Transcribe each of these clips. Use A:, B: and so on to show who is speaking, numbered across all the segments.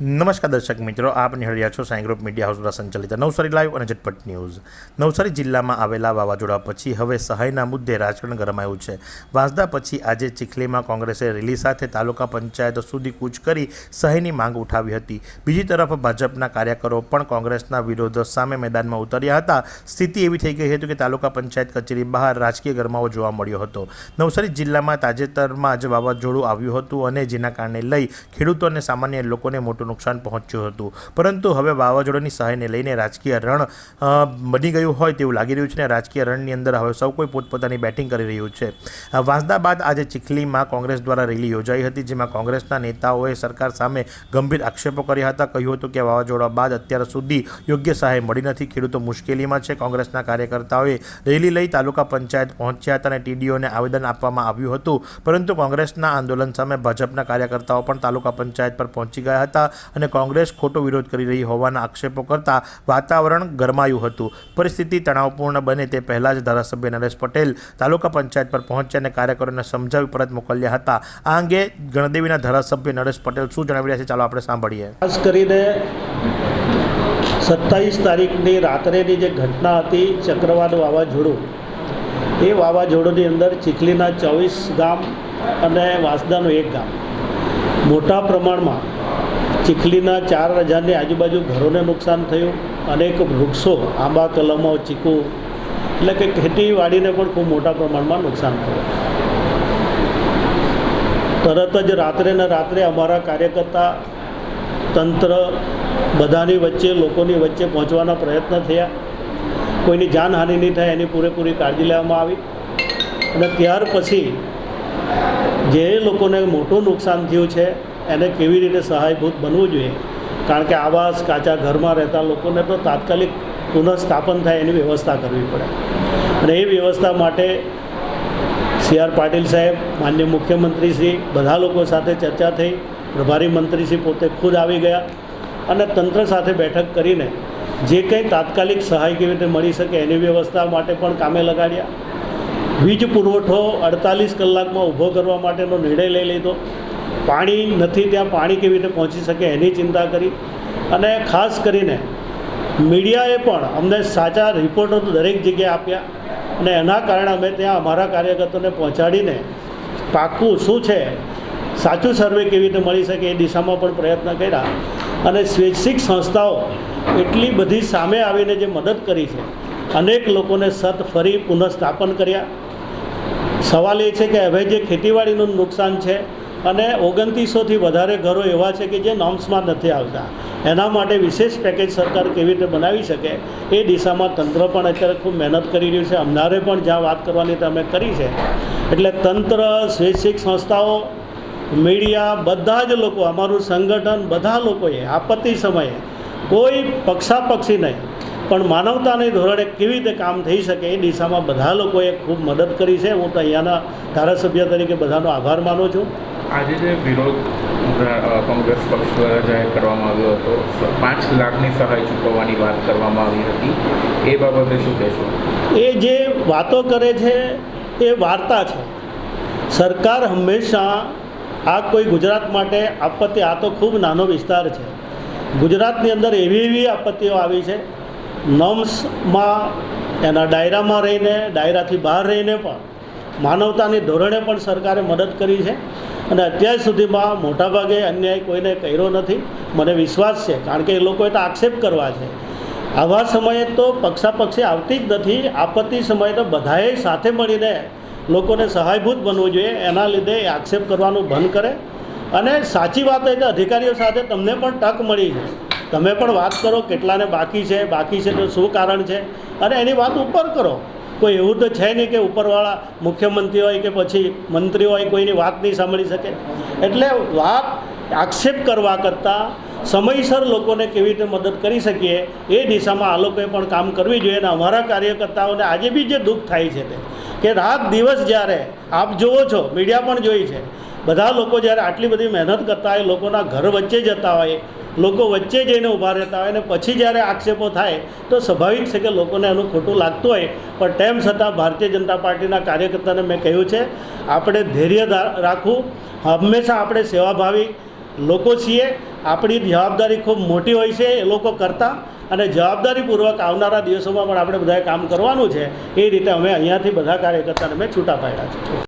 A: નમસ્કાર દર્શક મિત્રો, આપ નિહાળી છો સાંઈ ગ્રુપ મીડિયા હાઉસ દ્વારા સંચાલિત નવસારી લાઈવ અને ઝટપટ ન્યૂઝ. નવસારી જિલ્લામાં આવેલા વાવાઝોડા પછી હવે સહાયના મુદ્દે રાજકારણ ગરમાયું છે. વાંસદા પછી આજે ચીખલીમાં કોંગ્રેસે રેલી સાથે તાલુકા પંચાયત સુધી કૂચ કરી સહાયની માંગ ઉઠાવી હતી. બીજી તરફ ભાજપના કાર્યકરો પણ કોંગ્રેસના વિરોધ સામે મેદાનમાં ઉતર્યા હતા. સ્થિતિ એવી થઈ ગઈ હતી કે તાલુકા પંચાયત કચેરી બહાર રાજકીય ગરમાવો જોવા મળ્યો હતો. નવસારી જિલ્લામાં તાજેતરમાં જ વાવાઝોડું આવ્યું હતું અને જેના કારણે લઈ ખેડૂતો અને સામાન્ય લોકોને મોટું નુકસાન પહોંચ્યું હતું. પરંતુ હવે વાવાઝોડાની સહાયને લઈને રાજકીય રણ બની ગયું હોય તેવું લાગી રહ્યું છે અને રાજકીય રણની અંદર હવે સૌ કોઈ પોતપોતાની બેટિંગ કરી રહ્યું છે. વાંસદા બાદ આજે ચીખલીમાં કોંગ્રેસ દ્વારા રેલી યોજાઈ હતી જેમાં કોંગ્રેસના નેતાઓએ સરકાર સામે ગંભીર આક્ષેપો કર્યા હતા. કહ્યું હતું કે વાવાઝોડા બાદ અત્યાર સુધી યોગ્ય સહાય મળી નથી. ખેડૂતો મુશ્કેલીમાં છે. કોંગ્રેસના કાર્યકર્તાઓએ રેલી લઈ તાલુકા પંચાયત પહોંચ્યા હતા અને ટીડીઓને આવેદન આપવામાં આવ્યું હતું. પરંતુ કોંગ્રેસના આંદોલન સામે ભાજપના કાર્યકર્તાઓ પણ તાલુકા પંચાયત પર પહોંચી ગયા હતા. અને કોંગ્રેસ ખોટો વિરોધ કરી રહી હોવાના આક્ષેપો કરતા વાતાવરણ ગરમાયું હતું. પરિસ્થિતિ તણાવપૂર્ણ બને તે પહેલાં જ ધારાસભ્ય નરેશ પટેલ તાલુકા પંચાયત પર પહોંચ્યા અને કાર્યકરોને સમજાવી પરત મોકલ્યા હતા. આ અંગે ગણદેવીના ધારાસભ્ય નરેશ પટેલ શું જણાવી રહ્યા છે? ચાલો આપણે સાંભળીએ.
B: ખાસ કરીને સત્તાવીસ તારીખની રાત્રેની જે ઘટના હતી ચક્રવાત વાવાઝોડું, એ વાવાઝોડુંની અંદર ચીખલીના ચોવીસ ગામ અને વાંસદાનું એક ગામ. મોટા પ્રમાણમાં ચીખલીના ચાર હજારની આજુબાજુ ઘરોને નુકસાન થયું. અનેક વૃક્ષો આંબા, કલમો, ચીકુ, એટલે કે ખેતીવાડીને પણ ખૂબ મોટા પ્રમાણમાં નુકસાન થયું. તરત જ રાત્રે ને રાત્રે અમારા કાર્યકર્તા તંત્ર બધાની વચ્ચે, લોકોની વચ્ચે પહોંચવાના પ્રયત્ન થયા. કોઈની જાનહાનિ નહીં થાય, એની પૂરેપૂરી કાળજી લેવામાં આવી. અને ત્યાર પછી જે લોકોને મોટું નુકસાન થયું છે એને કેવી રીતે સહાયભૂત બનવું જોઈએ? કારણ કે આવાસ, કાચા ઘરમાં રહેતા લોકોને તો તાત્કાલિક પુનઃસ્થાપન થાય એની વ્યવસ્થા કરવી પડે. અને એ વ્યવસ્થા માટે સી આર પાટીલ સાહેબ, માન્ય મુખ્યમંત્રીશ્રી બધા લોકો સાથે ચર્ચા થઈ. પ્રભારી મંત્રીશ્રી પોતે ખુદ આવી ગયા અને તંત્ર સાથે બેઠક કરીને જે કંઈ તાત્કાલિક સહાય કેવી રીતે મળી શકે એની વ્યવસ્થા માટે પણ કામે લગાડ્યા. વીજ પુરવઠો અડતાલીસ કલાકમાં ઊભો કરવા માટેનો નિર્ણય લઈ લીધો. પાણી નથી ત્યાં પાણી કેવી રીતે પહોંચી શકે એની ચિંતા કરી. અને ખાસ કરીને મીડિયાએ પણ અમને સાચા રિપોર્ટો તો દરેક જગ્યાએ આપ્યા. અને એના કારણે અમે ત્યાં અમારા કાર્યકર્તાઓને પહોંચાડીને પાક્કું શું છે, સાચું સર્વે કેવી રીતે મળી શકે એ દિશામાં પણ પ્રયત્ન કર્યા. અને સ્વૈચ્છિક સંસ્થાઓ એટલી બધી સામે આવીને જે મદદ કરી છે, અનેક લોકોને સત ફરી પુનઃસ્થાપન કર્યા. સવાલ એ છે કે હવે જે ખેતીવાડીનું નુકસાન છે અને ઓગણત્રીસોથી વધારે ઘરો એવા છે કે જે નોમ્સમાં નથી આવતા. એના માટે વિશેષ પેકેજ સરકાર કેવી રીતે બનાવી શકે એ દિશામાં તંત્ર પણ અત્યારે ખૂબ મહેનત કરી રહ્યું છે. અમનારે પણ જ્યાં વાત કરવાની તમે કરી છે. એટલે તંત્ર, સ્વૈચ્છિક સંસ્થાઓ, મીડિયા, બધા જ લોકો, અમારું સંગઠન, બધા લોકોએ આપત્તિ સમયે કોઈ પક્ષાપક્ષી નહીં, પણ માનવતાની ધોરણે કેવી રીતે કામ થઈ શકે એ દિશામાં બધા લોકોએ ખૂબ મદદ કરી છે. હું તો અહીંયાના ધારાસભ્ય તરીકે બધાનો આભાર માનું છું.
C: આજે જે વિરોધ કોંગ્રેસ પક્ષ દ્વારા જાહેર કરવામાં આવ્યો હતો પાંચ લાખની સહાય ચૂકવવાની વાત કરવામાં આવી હતી. એ બાબતે શું કહેશો?
B: એ જે વાતો કરે છે, એ વાર્તા છે. સરકાર હંમેશા આ કોઈ ગુજરાત માટે આપત્તિ, આ તો ખૂબ નાનો વિસ્તાર છે. ગુજરાતની અંદર એવી એવી આપત્તિઓ આવી છે. નોમ્સમાં એના ડાયરામાં રહીને, ડાયરાથી બહાર રહીને પણ માનવતાની ધોરણે પણ સરકારે મદદ કરી છે. અને અત્યાર સુધીમાં મોટાભાગે અન્યાય કોઈને કર્યો નથી. મને વિશ્વાસ છે, કારણ કે એ લોકોએ તો આક્ષેપ કરવા છે. આવા સમયે તો પક્ષાપક્ષી આવતી જ નથી. આપત્તિ સમયે તો બધાએ સાથે મળીને લોકોને સહાયભૂત બનવું જોઈએ. એના લીધે એ આક્ષેપ કરવાનું બંધ કરે. અને સાચી વાત હોય તો અધિકારીઓ સાથે તમને પણ તક મળી છે. તમે પણ વાત કરો, કેટલાને બાકી છે? બાકી છે તો શું કારણ છે? અને એની વાત ઉપર કરો. કોઈ એવું તો છે નહીં કે ઉપરવાળા મુખ્યમંત્રી હોય કે પછી મંત્રી હોય, કોઈની વાત નહીં સાંભળી શકે. એટલે વાત આક્ષેપ કરવા કરતાં સમયસર લોકોને કેવી રીતે મદદ કરી શકીએ એ દિશામાં આ લોકોએ પણ કામ કરવી જોઈએ અને અમારા કાર્યકર્તાઓને આજે બી જે દુઃખ થાય છે તે, કે રાત દિવસ જ્યારે આપ જુઓ છો, મીડિયા પણ જોઈ છે બધા લોકો જ્યારે આટલી બધી મહેનત કરતા હોય, લોકોના ઘર વચ્ચે જતા હોય, લોકો વચ્ચે જઈને ઊભા રહેતા હોય અને પછી જ્યારે આક્ષેપો થાય, તો સ્વાભાવિક છે કે લોકોને એનું ખોટું લાગતું હોય. પણ તેમ છતાં ભારતીય જનતા પાર્ટીના કાર્યકર્તાને મેં કહ્યું છે, આપણે ધૈર્ય રાખવું. હંમેશા આપણે સેવાભાવી લોકો છીએ. આપણી જવાબદારી ખૂબ મોટી હોય છે, એ લોકો કરતા. અને જવાબદારીપૂર્વક આવનારા દિવસોમાં પણ આપણે બધાએ કામ કરવાનું છે. એ રીતે અમે અહીંયાથી બધા કાર્યકર્તાને મેં છૂટા પાડ્યા છે.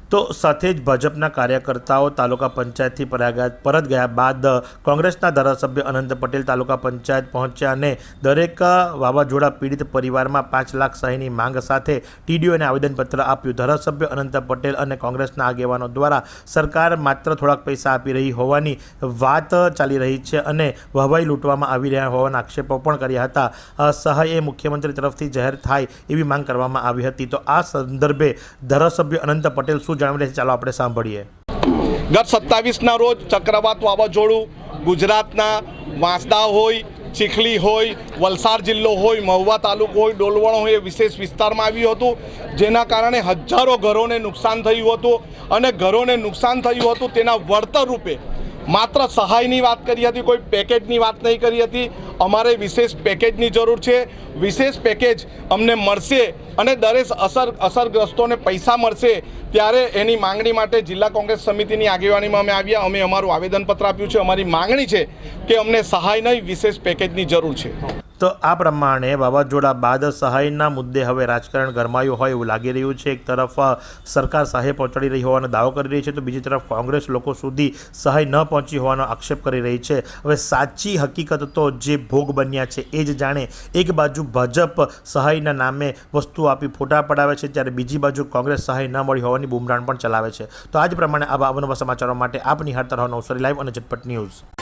A: તો સાથે જ ભાજપના કાર્યકર્તાઓ તાલુકા પંચાયતથી પરત ગયા બાદ કોંગ્રેસના ધારાસભ્ય અનંત પટેલ તાલુકા પંચાયત પહોંચ્યા અને દરેક વાવાઝોડા પીડિત પરિવારમાં પાંચ લાખ સહીની માંગ સાથે ટીડીઓને આવેદનપત્ર આપ્યું. ધારાસભ્ય અનંત પટેલ અને કોંગ્રેસના આગેવાનો દ્વારા સરકાર માત્ર થોડાક પૈસા આપી રહી હોવાની વાત ચાલી રહી છે અને વહવાઈ લૂંટવામાં આવી રહ્યા હોવાના આક્ષેપો પણ કર્યા હતા. સહાય એ મુખ્યમંત્રી તરફથી જાહેર થાય એવી માંગ કરવામાં આવી હતી. તો આ સંદર્ભે ધારાસભ્ય અનંત પટેલ શું રહ્યા છે. ચાલો આપણે સાંભળીએ.
D: ગત સત્તાવીસના રોજ ચક્રવાત વાવાઝોડું, ગુજરાતના વાંસદા હોય, ચીખલી હોય, વલસાડ જિલ્લો હોય, મહુવા તાલુકો હોય, ડોલવણ હોય એ વિશેષ વિસ્તારમાં આવ્યું હતું. જેના કારણે હજારો ઘરોને નુકસાન થયું હતું અને ઘરોને નુકસાન થયું હતું તેના વળતર રૂપે માત્ર સહાયની વાત કરી હતી, કોઈ પેકેજની વાત નહીં કરી હતી. અમારે વિશેષ પેકેજની જરૂર છે. વિશેષ પેકેજ અમને મળશે અને દરેક અસર અસરગ્રસ્તોને પૈસા મળશે. ત્યારે એની માંગણી માટે જિલ્લા કોંગ્રેસ સમિતિની આગેવાનીમાં અમે આવ્યા. અમે અમારું આવેદનપત્ર આપ્યું છે. અમારી માંગણી છે કે અમને સહાય નહીં, વિશેષ પેકેજની જરૂર છે.
A: તો આ પ્રમાણે વાવાઝોડા બાદ સહાયના મુદ્દે હવે રાજકારણ ગરમાયું હોય એવું લાગી રહ્યું છે. એક તરફ સરકાર સહાય પહોંચાડી રહી હોવાનો દાવો કરી રહી છે તો બીજી તરફ કોંગ્રેસ લોકો સુધી સહાય ન પહોંચી હોવાનો આક્ષેપ કરી રહી છે. હવે સાચી હકીકત તો જે ભોગ બન્યા છે એ જ જાણે એક બાજુ ભાજપ સહાયના નામે વસ્તુ આપી ફોટા પડાવે છે ત્યારે બીજી બાજુ કોંગ્રેસ સહાય ન મળી હોવાની બૂમરાણ પણ ચલાવે છે. તો આજ પ્રમાણે આવા અવનવા સમાચારો માટે આપ નિહાળતા રહો નવસારી લાઈવ અને ઝટપટ ન્યૂઝ.